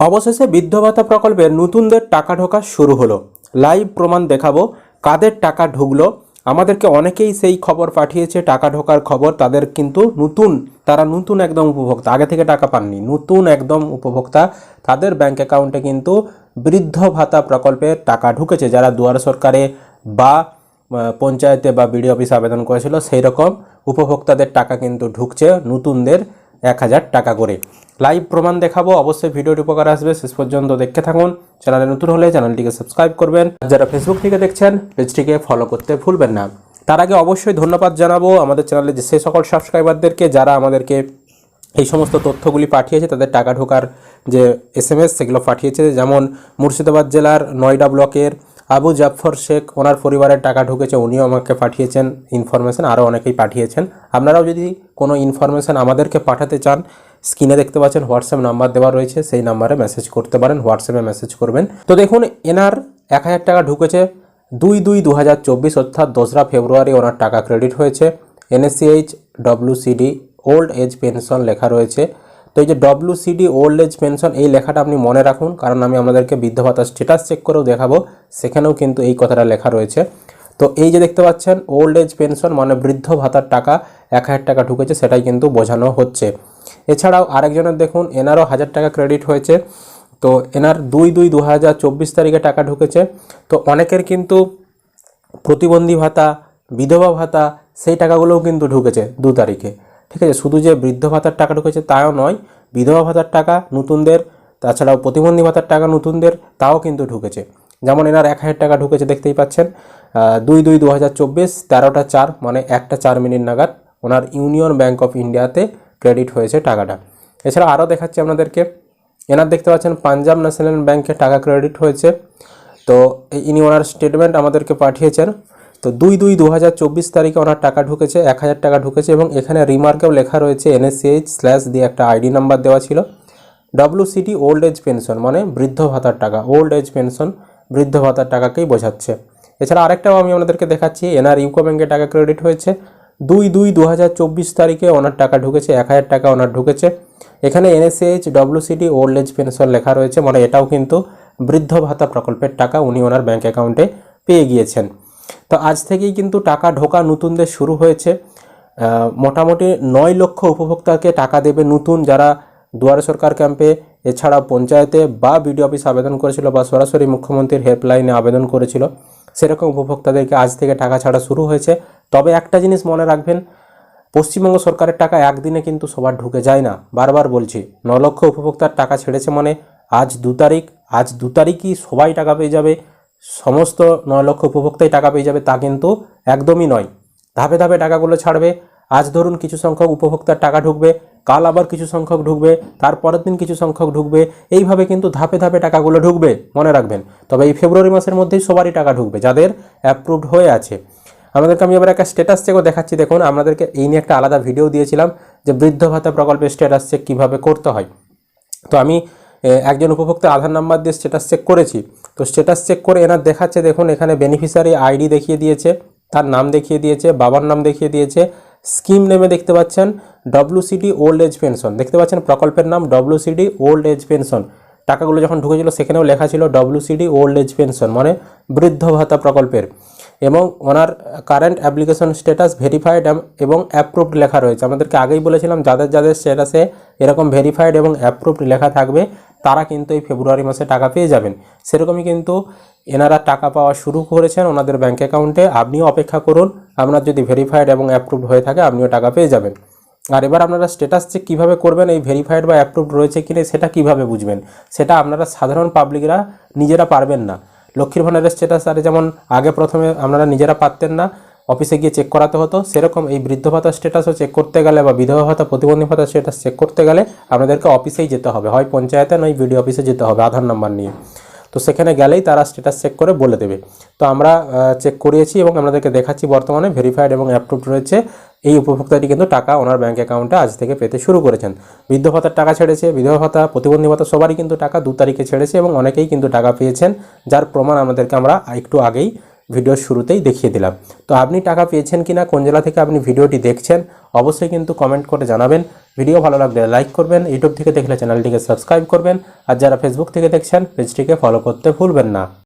অবশেষে বৃদ্ধ ভাতা প্রকল্পের নতুনদের টাকা ঢোকা শুরু হলো। লাইভ প্রমাণ দেখাবো, কাদের টাকা ঢুকলো। আমাদেরকে অনেকেই সেই খবর পাঠিয়েছে, টাকা ঢোকার খবর। তাদের কিন্তু নতুন, তারা নতুন একদম উপভোক্তা। আগে থেকে টাকা পাননি, নতুন একদম উপভোক্তা। তাদের ব্যাংক অ্যাকাউন্টে কিন্তু বৃদ্ধ ভাতা প্রকল্পের টাকা ঢুকেছে। যারা দুয়ার সরকারে বা পঞ্চায়েতে বা বিডিও অফিসে আবেদন করেছিল সেই রকম উপভোক্তাদের টাকা কিন্তু ঢুকছে নতুনদের এক হাজার টাকা করে। লাইভ প্রমাণ দেখাবো, অবশ্যই ভিডিওটি উপকার আসবে। শেষ পর্যন্ত দেখতে থাকুন। চ্যানেলে নতুন হলে চ্যানেলটিকে সাবস্ক্রাইব করবেন। যারা ফেসবুক থেকে দেখছেন, পেজটিকে ফলো করতে ভুলবেন না। তার আগে অবশ্যই ধন্যবাদ জানাব আমাদের চ্যানেলে যে সেই সকল সাবস্ক্রাইবারদেরকে যারা আমাদেরকে এই সমস্ত তথ্যগুলি পাঠিয়েছে, তাদের টাকা ঢোকার যে এস এম এস সেগুলো পাঠিয়েছে, যেমন মুর্শিদাবাদ জেলার নয়ডা ব্লকের আবু জাফর শেখ, ওনার পরিবারের টাকা ঢুকেছে, উনিও আমাকে পাঠিয়েছেন ইনফরমেশন আরও অনেকেই পাঠিয়েছেন। আপনারাও যদি কোনো ইনফরমেশন আমাদেরকে পাঠাতে চান স্ক্রিনে দেখতে পাচ্ছেন হোয়াটসঅ্যাপ নাম্বার দেওয়া রয়েছে, সেই নাম্বারে মেসেজ করতে পারেন, হোয়াটসঅ্যাপে মেসেজ করবেন। তো দেখুন, এনার এক হাজার টাকা ঢুকেছে দুই দুই দু হাজার চব্বিশ, অর্থাৎ দোসরা ফেব্রুয়ারি ওনার টাকা ক্রেডিট হয়েছে। NSCH WCD old age pension লেখা রয়েছে। তো এই যে ডব্লিউসিডি ওল্ড এজ পেনশন এই লেখাটা আপনি মনে রাখুন, কারণ আমি আপনাদেরকে বৃদ্ধ ভাতার স্ট্যাটাস চেক করেও দেখাবো, সেখানেও কিন্তু এই কথাটা লেখা রয়েছে। তো এই যে দেখতে পাচ্ছেন ওল্ড এজ পেনশন মানে বৃদ্ধ ভাতার টাকা এক হাজার টাকা ঢুকেছে, সেটাই কিন্তু বোঝানো হচ্ছে। এছাড়াও আরেকজনের দেখুন, এনারও হাজার টাকা ক্রেডিট হয়েছে। তো এনার দুই দুই দু হাজার চব্বিশ তারিখে টাকা ঢুকেছে। তো অনেকের কিন্তু প্রতিবন্ধী ভাতা, বিধবা ভাতা, সেই টাকাগুলোও কিন্তু ঢুকেছে দু তারিখে। ঠিক আছে, শুধু যে বৃদ্ধ ভাতার টাকা ঢুকেছে তাও নয়, বিধবা ভাতার টাকা নতুনদের, তাছাড়াও প্রতিবন্ধী ভাতার টাকা নতুনদের তাও কিন্তু ঢুকেছে। যেমন এনার এক হাজার টাকা ঢুকেছে, দেখতেই পাচ্ছেন। দুই দুই দু হাজার চব্বিশ, তেরোটা চার মানে একটা চার মিনিট নাগাদ ওনার ইউনিয়ন ব্যাঙ্ক অফ ইন্ডিয়াতে ক্রেডিট হয়েছে টাকাটা। এছাড়া আরও দেখাচ্ছি আপনাদেরকে। এনার দেখতে পাচ্ছেন পাঞ্জাব ন্যাশনাল ব্যাংকে টাকা ক্রেডিট হয়েছে। তো ইনি ওনার স্টেটমেন্ট আমাদেরকে পাঠিয়েছেন। তো দুই দুই দু হাজার চব্বিশ তারিখে ওনার টাকা ঢুকেছে, এক হাজার টাকা ঢুকেছে এবং এখানে রিমার্কেও লেখা রয়েছে এনএসসিএইচ স্ল্যাশ দিয়ে একটা আইডি নাম্বার দেওয়া ছিল। ডব্লিউসিটি ওল্ড এজ পেনশন মানে বৃদ্ধ ভাতার টাকা ওল্ড এজ পেনশন বৃদ্ধ ভাতার টাকাকেই বোঝাচ্ছে। এছাড়া আরেকটাও আমি আপনাদেরকে দেখাচ্ছি এনআর ইউকো ব্যাংকে টাকা ক্রেডিট হয়েছে। দুই দুই দু হাজার চব্বিশ তারিখে ওনার টাকা ঢুকেছে, এক হাজার টাকা ওনার ঢুকেছে। এখানে NSH WCT old age pension লেখা রয়েছে মানে এটাও কিন্তু বৃদ্ধ ভাতা প্রকল্পের টাকা উনি ওনার ব্যাঙ্ক অ্যাকাউন্টে পেয়ে গিয়েছেন। তো আজ থেকেই কিন্তু টাকা ঢোকা নতুনদের শুরু হয়েছে। মোটামুটি নয় লক্ষ উপভোক্তাকে টাকা দেবে নতুন যারা দুয়ারে সরকার ক্যাম্পে এছাড়া পঞ্চায়েতে বা বিডিও অফিসে আবেদন করেছিল বা সরাসরি মুখ্যমন্ত্রীর হেল্পলাইনে আবেদন করেছিল। সেরকম উপভোক্তাদেরকে আজ থেকে টাকা ছাড়া শুরু হয়েছে। তবে একটা জিনিস মনে রাখবেন, পশ্চিমবঙ্গ সরকারের টাকা একদিনে কিন্তু সবার ঢুকে যায় না। বারবার বলছি, ন লক্ষ উপভোক্তার টাকা ছেড়েছে মানে আজ দু তারিখ, আজ দু তারিখই সবাই টাকা পেয়ে যাবে। সমস্ত ন লক্ষ উপভোক্তাই টাকা পেয়ে যাবে তা কিন্তু একদমই নয়। ধাপে ধাপে টাকাগুলো ছাড়বে। আজ ধরুন কিছু সংখ্যক উপভোক্তার টাকা ঢুকবে। কাল আবার কিছু সংখ্যক ঢুকবে তারপরের দিন কিছু সংখ্যক ঢুকবে, এইভাবে কিন্তু ধাপে ধাপে টাকাগুলো ঢুকবে, মনে রাখবেন। তবে এই ফেব্রুয়ারি মাসের মধ্যেই সবারই টাকা ঢুকবে, যাদের অ্যাপ্রুভড হয়ে আছে। আমাদেরকে আমি এবার একটা স্ট্যাটাস চেকও দেখাচ্ছি, দেখুন আপনাদেরকে এই নিয়ে একটা আলাদা ভিডিও দিয়েছিলাম যে বৃদ্ধ ভাতা প্রকল্পের স্ট্যাটাস চেক কীভাবে করতে হয়। তো আমি একজন উপভোক্তার আধার নাম্বার দিয়ে স্ট্যাটাস চেক করেছি। তো স্ট্যাটাস চেক করে এনার দেখাচ্ছে, দেখুন, এখানে বেনিফিশিয়ারি আইডি দেখিয়ে দিয়েছে, তার নাম দেখিয়ে দিয়েছে, বাবার নাম দেখিয়ে দিয়েছে স্কিম নেমে দেখতে পাচ্ছেন ডব্লিউসিডি ওল্ড এজ পেনশন দেখতে পাচ্ছেন প্রকল্পের নাম ডব্লিউসিডি ওল্ড এজ পেনশন টাকাগুলো যখন ঢুকেছিল, সেখানেও লেখা ছিল ডব্লিউসিডি ওল্ড এজ পেনশন মানে বৃদ্ধ ভাতা প্রকল্পের। এবং ওনার কারেন্ট অ্যাপ্লিকেশন স্ট্যাটাস ভেরিফাইড এবং অ্যাপ্রুভড লেখা রয়েছে। আমাদেরকে আগেই বলেছিলাম, যাদের যাদের স্ট্যাটাসে এরকম ভেরিফাইড এবং অ্যাপ্রুভড লেখা থাকবে, তারা কিন্তু এই ফেব্রুয়ারি মাসে টাকা পেয়ে যাবেন। সেরকমই কিন্তু এনারা টাকা পাওয়া শুরু করেছেন ওনাদের ব্যাঙ্ক অ্যাকাউন্টে আপনিও অপেক্ষা করুন আপনার যদি ভেরিফাইড এবং অ্যাপ্রুভড হয়ে থাকে, আপনিও টাকা পেয়ে যাবেন। আর এবার আপনারা স্ট্যাটাস চেক কীভাবে করবেন, এই ভেরিফাইড বা অ্যাপ্রুভড রয়েছে কিনা, সেটা কীভাবে বুঝবেন? সেটা আপনারা সাধারণ পাবলিকরা নিজেরা পারবেন না। লক্ষ্মীর ভাণ্ডারের স্ট্যাটাস আরে যেমন আগে প্রথমে আপনারা নিজেরা পারতেন না অফিসে গিয়ে চেক করাতে হতো, সেরকম এই বৃদ্ধ ভাতার স্ট্যাটাসও চেক করতে গেলে বা বিধবা ভাতা, প্রতিবন্ধী ভাতার স্ট্যাটাস চেক করতে গেলে আপনাদেরকে অফিসেই যেতে হবে। হয় পঞ্চায়েতে নয় বিডিও অফিসে যেতে হবে, আধার নাম্বার নিয়ে। তো সেখানে গেলেই তারা স্ট্যাটাস চেক করে বলে দেবে। তো আমরা চেক করিয়েছি এবং আপনাদেরকে দেখাচ্ছি বর্তমানে ভেরিফাইড এবং অ্যাপ্রুভড রয়েছে। এই উপভোক্তাটি কিন্তু টাকা ওনার ব্যাঙ্ক অ্যাকাউন্টে আজ থেকে পেতে শুরু করেছেন। বৃদ্ধ ভাতার টাকা ছেড়েছে, বিধবা ভাতা, প্রতিবন্ধী ভাতা সবারই কিন্তু টাকা দু তারিখে ছেড়েছে এবং অনেকেই কিন্তু টাকা পেয়েছেন, যার প্রমাণ আমাদেরকে আমরা একটু আগেই ভিডিওর শুরুতেই দেখিয়ে দিলাম। তো আপনি টাকা পেয়েছেন কিনা, কোন জেলা থেকে আপনি ভিডিওটি দেখছেন, অবশ্যই কিন্তু কমেন্ট করে জানাবেন। ভিডিও ভালো লাগলে লাইক করবেন ইউটিউব থেকে দেখলে চ্যানেলটিকে সাবস্ক্রাইব করবেন, আর যারা ফেসবুক থেকে দেখছেন পেজটিকে ফলো করতে ভুলবেন না।